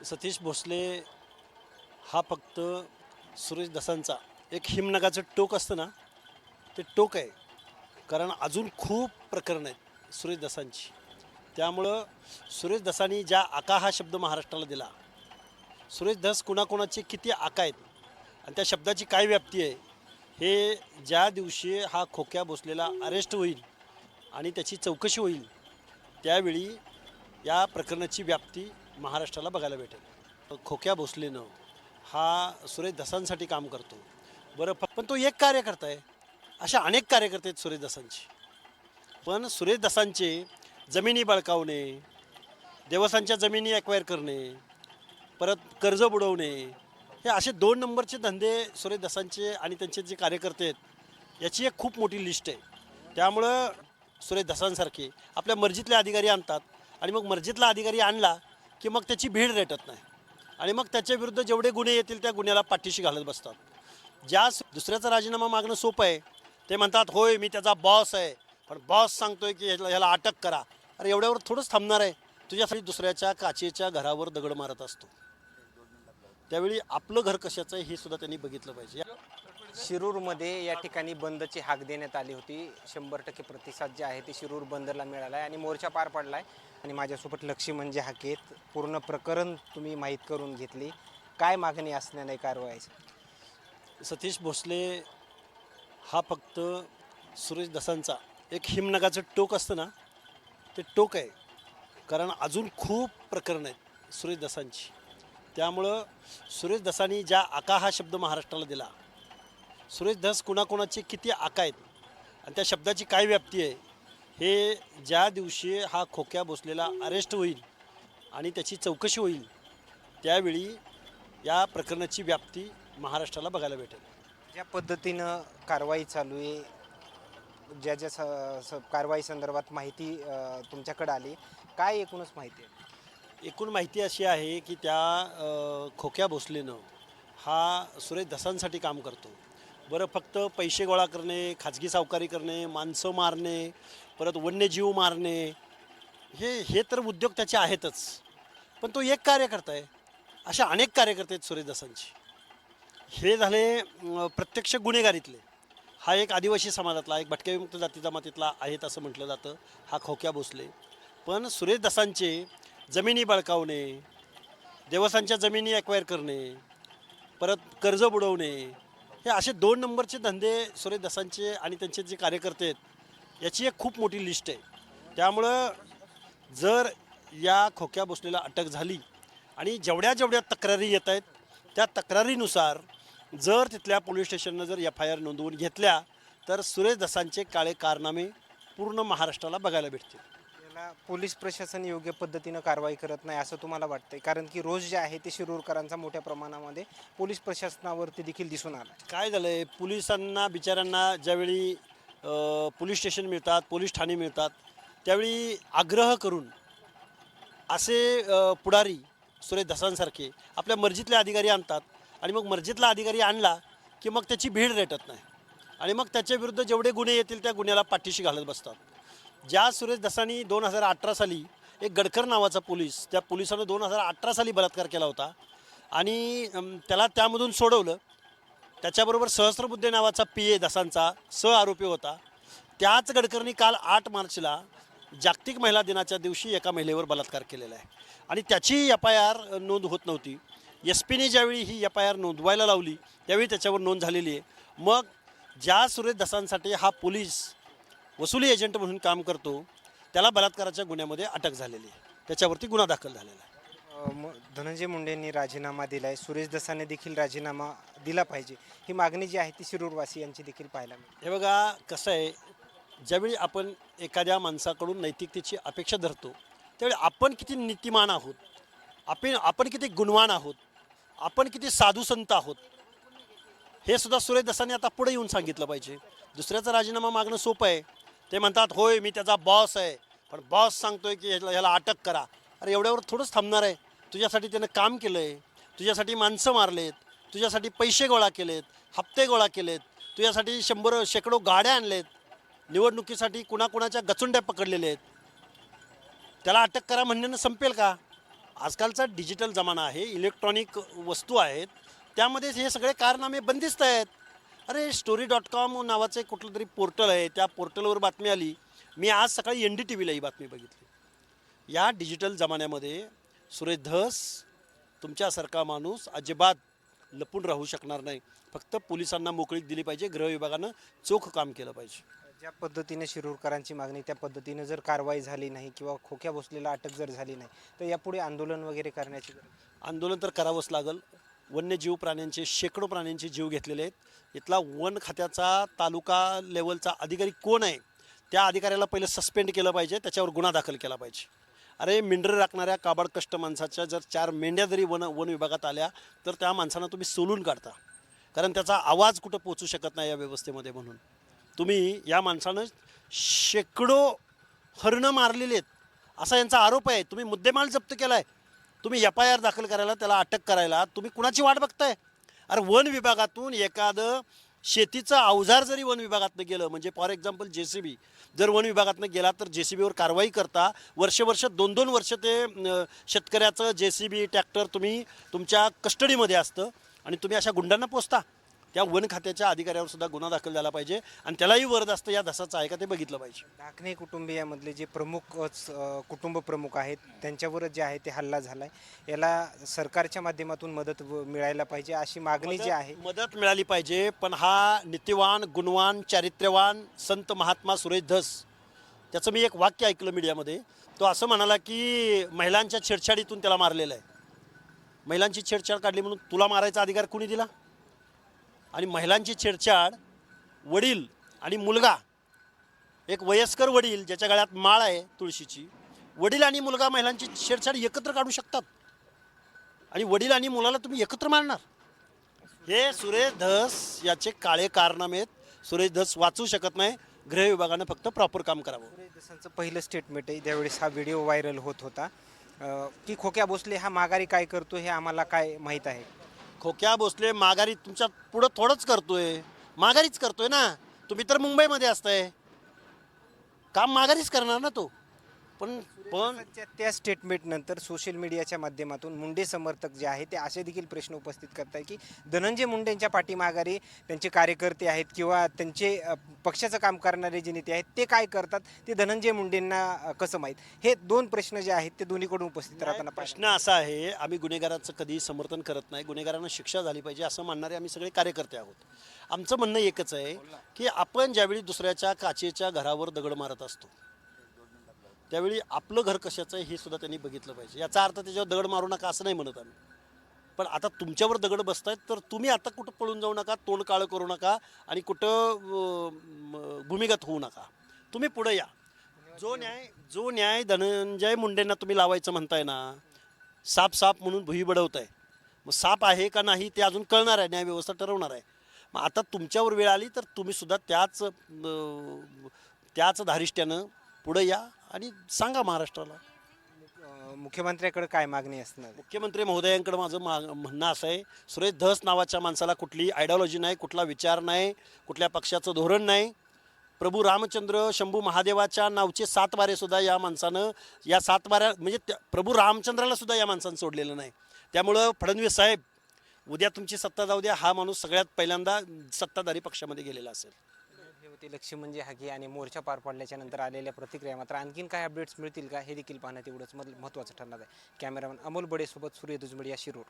सतीश भोसले हा फक्त सुरेश दसांचा. एक हिमनगाचं टोक असतं ना ते टोक आहे. कारण अजून खूप प्रकरणं आहेत सुरेश दसांची. त्यामुळं सुरेश दसांनी ज्या आका हा शब्द महाराष्ट्राला दिला सुरेश दस कुणाकुणाचे किती आका आहेत आणि त्या शब्दाची काय व्याप्ती आहे हे ज्या दिवशी हा खोक्या भोसलेला अरेस्ट होईल आणि त्याची चौकशी होईल त्यावेळी या प्रकरणाची व्याप्ती महाराष्ट्राला बघायला भेटेल. खोक्या भोसलेनं हा सुरेश दसांसाठी काम करतो. बरं पण तो एक कार्यकर्ता आहे. अशा अनेक कार्यकर्ते आहेत सुरेश दसांचे. पण सुरेश दसांचे जमिनी बळकावणे देवसांच्या जमिनी ॲक्वायर करणे परत कर्ज बुडवणे हे असे दोन नंबरचे धंदे सुरेश दसांचे आणि त्यांचे जे कार्यकर्ते आहेत याची एक खूप मोठी लिस्ट आहे. त्यामुळं सुरेश दसांसारखे आपल्या मर्जीतले अधिकारी आणतात आणि मग मर्जीतला अधिकारी आणला की मग त्याची भीड रेटत नाही. आणि मग त्याच्या विरुद्ध जेवढे गुन्हे येतील त्या गुन्ह्याला पाठीशी घालत बसतात. ज्या दुसऱ्याचा राजीनामा मागणं सोपं आहे ते म्हणतात होय मी त्याचा बॉस आहे. पण बॉस सांगतोय की ह्याला ह्याला अटक करा. अरे एवढ्यावर थोडंच थांबणार आहे. तुझ्यासाठी दुसऱ्याच्या काचेच्या घरावर दगड मारत असतो. त्यावेळी आपलं घर कशाचं आहे हे सुद्धा त्यांनी बघितलं पाहिजे. शिरूरमध्ये या ठिकाणी बंदची हाक देण्यात आली होती. शंभर टक्के प्रतिसाद जे आहे ते शिरूर बंदरला मिळाला आहे आणि मोर्चा पार पडला आहे आणि माझ्यासोबत लक्ष्मण जे म्हणजे हाकेत. पूर्ण प्रकरण तुम्ही माहीत करून घेतली. काय मागणी असण्याने कारवाईची सतीश भोसले हा फक्त सुरेश दसांचा एक हिमनगाचं टोक असतं ना ते टोक आहे. कारण अजून खूप प्रकरणं आहेत सुरेश दसांची. त्यामुळं सुरेश दसांनी ज्या आका हा शब्द महाराष्ट्राला दिला सुरेश दस कुणाकुणाचे किती आका आहेत आणि त्या शब्दाची काय व्याप्ती आहे हे ज्या दिवशी हा खोक्या भोसलेला अरेस्ट होईल आणि त्याची चौकशी होईल त्यावेळी या प्रकरणाची व्याप्ती महाराष्ट्राला बघायला भेटेल. ज्या पद्धतीनं कारवाई चालू आहे ज्या ज्या स- स- कारवाई संदर्भात माहिती तुमच्याकडे आली काय एकूणच माहिती आहे? एकूण माहिती अशी आहे की त्या अ, खोक्या भोसलेनं हा सुरेश दसांसाठी काम करतो. बरं फक्त पैसे गोळा करणे खाजगी सावकारी करणे माणसं मारणे परत वन्यजीव मारणे हे हे तर उद्योग त्याचे आहेतच. पण तो एक कार्यकर्ता आहे. अशा अनेक कार्यकर्ते आहेत सुरेशदासांचे हे झाले प्रत्यक्ष गुन्हेगारीतले. हा एक आदिवासी समाजातला एक भटक्याविमुक्त जाती जमातीतला आहेत असं म्हटलं जातं. हा खोक्या भोसले. पण सुरेशदासांचे जमिनी बळकावणे देवसांच्या जमिनी ॲक्वायर करणे परत कर्ज बुडवणे हे असे दोन नंबरचे धंदे सुरेशदासांचे आणि त्यांचे जे कार्यकर्ते आहेत याची एक खूप मोठी लिस्ट आहे. त्यामुळं जर या खोक्या बसलेला अटक झाली आणि जेवढ्या जेवढ्या तक्रारी येत आहेत त्या तक्रारीनुसार जर तिथल्या पोलीस स्टेशननं जर एफ आय आर नोंदवून घेतल्या तर सुरेश दसांचे काळे कारनामे पूर्ण महाराष्ट्राला बघायला भेटतील. याला पोलीस प्रशासन योग्य पद्धतीनं कारवाई करत नाही असं तुम्हाला वाटतंय? कारण की रोज जे आहे ते शिरूरकरांचा मोठ्या प्रमाणामध्ये पोलीस प्रशासनावरती देखील दिसून आला काय झालं आहे पोलिसांना बिचाऱ्यांना ज्यावेळी पोलीस स्टेशन मिळतात पोलीस ठाणे मिळतात. त्यावेळी आग्रह करून असे पुढारी सुरेश धसांसारखे आपल्या मर्जीतले अधिकारी आणतात आणि मग मर्जीतला अधिकारी आणला की मग त्याची भीड रेटत नाही. आणि मग त्याच्या विरुद्ध जेवढे गुन्हे येतील त्या गुन्ह्याला पाठीशी घालत बसतात. ज्या सुरेश दसांनी दोन हजार अठरा साली एक गडकर नावाचा पोलीस त्या पोलिसानं दोन हजार अठरा साली बलात्कार केला होता आणि त्याला त्यामधून सोडवलं. त्याच्याबरोबर सहस्त्रबुद्धे नावाचा पी ए दसांचा सह आरोपी होता. त्याच गडकरींनी काल आठ मार्चला जागतिक महिला दिनाच्या दिवशी एका महिलेवर बलात्कार केलेला आहे. आणि त्याची एफ आय आर नोंद होत नव्हती. एस पीने ज्यावेळी ही एफ आय आर नोंदवायला लावली त्यावेळी त्याच्यावर नोंद झालेली आहे. मग ज्या सुरेश दसांसाठी हा पोलीस वसुली एजंट म्हणून काम करतो त्याला बलात्काराच्या गुन्ह्यामध्ये अटक झालेली आहे. त्याच्यावरती गुन्हा दाखल झालेला आहे. म- धनंजय मुंडेंनी राजीनामा दिलाय. सुरेश दसाने देखील राजीनामा दिला पाहिजे. ही मागणी जी आहे ती शिरूरवासियांची देखील पाहायला मिळते. हे बघा कसं आहे ज्यावेळी आपण एखाद्या माणसाकडून नैतिकतेची अपेक्षा धरतो त्यावेळी आपण किती नीतिमान आहोत? आपण आपण किती गुणवान आहोत? आपण किती साधू संत आहोत? हे सुद्धा सुरेश दसाने आता पुढे येऊन सांगितलं पाहिजे. दुसऱ्याचा राजीनामा मागणं सोपं आहे. ते म्हणतात होय मी त्याचा बॉस आहे. पण बॉस सांगतोय की ह्याला ह्याला अटक करा. अरे एवढ्यावर थोडंच थांबणार आहे. तुझ्यासाठी त्यानं काम केलं आहे तुझ्यासाठी माणसं मारलेत तुझ्यासाठी पैसे गोळा केलेत हप्ते गोळा केलेत तुझ्यासाठी शंभर शेकडो गाड्या आणलेत निवडणुकीसाठी कुणाकुणाच्या गचुंड्या पकडलेल्या आहेत. त्याला अटक करा म्हणण्यानं संपेल का? आजकालचा डिजिटल जमाना आहे इलेक्ट्रॉनिक वस्तू आहेत त्यामध्ये हे सगळे कारनामे बंदिस्त आहेत. अरे स्टोरी डॉट कॉम नावाचं कुठलं तरी पोर्टल आहे त्या पोर्टलवर बातमी आली. मी आज सकाळी एन डी टी व्हीला ही बातमी बघितली. या डिजिटल जमान्यामध्ये सुरेश धस तुमच्यासारखा माणूस अजिबात लपून राहू शकणार नाही. फक्त पोलिसांना मोकळीक दिली पाहिजे गृह विभागानं चोख काम केलं पाहिजे. ज्या पद्धतीने शिरूरकरांची मागणी त्या पद्धतीने जर कारवाई झाली नाही किंवा खोक्या बसलेला अटक जर झाली नाही तर यापुढे आंदोलन वगैरे करण्याची गरज आंदोलन तर करावंच लागल. वन्यजीव प्राण्यांचे शेकडो प्राण्यांचे जीव घेतलेले आहेत. इथला वन खात्याचा तालुका लेवलचा अधिकारी कोण आहे? त्या अधिकाऱ्याला पहिलं सस्पेंड केलं पाहिजे त्याच्यावर गुन्हा दाखल केला पाहिजे. अरे मेंढरं राखणाऱ्या काबाड कष्ट माणसाच्या जर चार मेंढ्या जरी वन वन विभागात आल्या तर त्या माणसांना तुम्ही सोलून काढता. कारण त्याचा आवाज कुठं पोचू शकत नाही या व्यवस्थेमध्ये म्हणून. तुम्ही या माणसानं शेकडो हरणं मारलेले आहेत. असा यांचा आरोप आहे. तुम्ही मुद्देमाल जप्त केला आहे तुम्ही एफ आय आर दाखल करायला त्याला अटक करायला तुम्ही कुणाची वाट बघताय? अरे वन विभागातून एखादं शेतीचं अवजार जरी वन विभागातनं गेलं म्हणजे for example J C B जर वन विभागातनं गेला तर जे सी बीवर कारवाई करता वर्ष वर्ष दोन दोन वर्ष ते शेतकऱ्याचं जे सी बी ट्रॅक्टर तुम्ही तुमच्या कस्टडीमध्ये असतं आणि तुम्ही अशा गुंडांना पोचता त्या वन खात्याच्या अधिकाऱ्यावर सुद्धा गुन्हा दाखल झाला पाहिजे आणि त्यालाही वरद असतं या धसाचं आहे का ते बघितलं पाहिजे. ढाकणे कुटुंबियामधले जे प्रमुख अ, कुटुंब प्रमुख आहेत त्यांच्यावर जे आहे ते हल्ला झालाय. याला सरकारच्या माध्यमातून मदत व- मिळायला पाहिजे अशी मागणी जी आहे. मदत मदत मिळाली पाहिजे पण हा नीतिवान गुणवान चारित्र्यवान संत महात्मा सुरेश धस त्याचं मी एक वाक्य ऐकलं मीडियामध्ये. तो असं म्हणाला की महिलांच्या छेडछाडीतून त्याला मारलेलं आहे. महिलांची छेडछाड काढली म्हणून तुला मारायचा अधिकार कुणी दिला? आणि महिलांची छेडछाड वडील आणि मुलगा. एक वयस्कर वडील ज्याच्या गळ्यात माळ आहे तुळशीची वडील आणि मुलगा महिलांची छेडछाड एकत्र काढू शकतात. आणि वडील आणि मुलाला तुम्ही एकत्र मारणार. हे सुरेश धस याचे काळे कारनामे आहेत. सुरेश धस वाचू शकत नाही. गृह विभागानं फक्त प्रॉपर काम करावं. सुरेश दसांचं पहिलं स्टेटमेंट आहे. त्यावेळेस हा व्हिडिओ व्हायरल होत होता की खोक्या भोसले हा माघारी काय करतो हे आम्हाला काय माहीत आहे? खोक्या भोसले माघारी तुमच्या पुढं थोडंच करतोय. माघारीच करतोय ना? तुम्ही तर मुंबईमध्ये असताय. काम माघारीच करणार ना तो? पण पण त्या स्टेटमेंट नंतर सोशल मीडियाच्या माध्यमातून मुंडे समर्थक जे आहेत ते असे देखील प्रश्न उपस्थित करताय की धनंजय मुंडेंच्या पाठीमाघारी त्यांचे कार्यकर्ते आहेत किंवा त्यांचे अ, पक्षाचं काम करणारे जे नेते आहेत ते काय करतात ते धनंजय मुंडेंना अ, कसं माहीत? हे दोन प्रश्न जे आहेत ते दोन्हीकडून उपस्थित राहताना पाहिजे प्रश्न असा आहे आम्ही गुन्हेगाराचं कधी समर्थन करत नाही. गुन्हेगारांना शिक्षा झाली पाहिजे असं म्हणणारे आम्ही सगळे कार्यकर्ते आहोत. आमचं म्हणणं एकच आहे की आपण ज्यावेळी दुसऱ्याच्या काचेच्या घरावर दगड मारत असतो त्यावेळी आपलं घर कशाचं आहे हे सुद्धा त्यांनी बघितलं पाहिजे. याचा अर्थ त्याच्यावर दगड मारू नका असं नाही म्हणत आम्ही. पण आता तुमच्यावर दगड बसत आहेत तर तुम्ही आता कुठं पळून जाऊ नका तोंड काळं करू नका आणि कुठं भूमिगत होऊ नका. तुम्ही पुढे या. जो न्याय जो न्याय धनंजय मुंडेंना तुम्ही लावायचं म्हणताय ना साप साप म्हणून भुई बडवताय. मग साप आहे का नाही ते अजून कळणार आहे न्यायव्यवस्था ठरवणार आहे. मग आता तुमच्यावर वेळ आली तर तुम्हीसुद्धा त्याच त्याच धारिष्ट्यानं पुढे या. आणि सांगा महाराष्ट्राला. अ, मुख्यमंत्र्याकडे काय मागणी असणार? मुख्यमंत्री महोदयांकडे माझं मा म्हणणं असं आहे सुरेश धस नावाच्या माणसाला कुठली आयडिओलॉजी नाही कुठला विचार नाही कुठल्या पक्षाचं धोरण नाही. प्रभू रामचंद्र शंभू महादेवाच्या नावचे सात वारे सुद्धा या माणसानं या सात वाऱ्या म्हणजे त्या प्रभू रामचंद्राला सुद्धा या माणसानं सोडलेलं नाही. त्यामुळं फडणवीस साहेब उद्या तुमची सत्ता जाऊ द्या हा माणूस सगळ्यात पहिल्यांदा सत्ताधारी पक्षामध्ये गेलेला असेल. होते. लक्ष्य म्हणजे हाकी आणि मोर्चा पार पडल्याच्या नंतर आलेल्या प्रतिक्रिया मात्र आणखीन काय अपडेट्स मिळतील का? हे देखील पाहण्यात एवढंच महत्त्वाचं ठरणार आहे. कॅमेरामन अमोल बडेसोबत सूर्य दुजमडिया शिरूर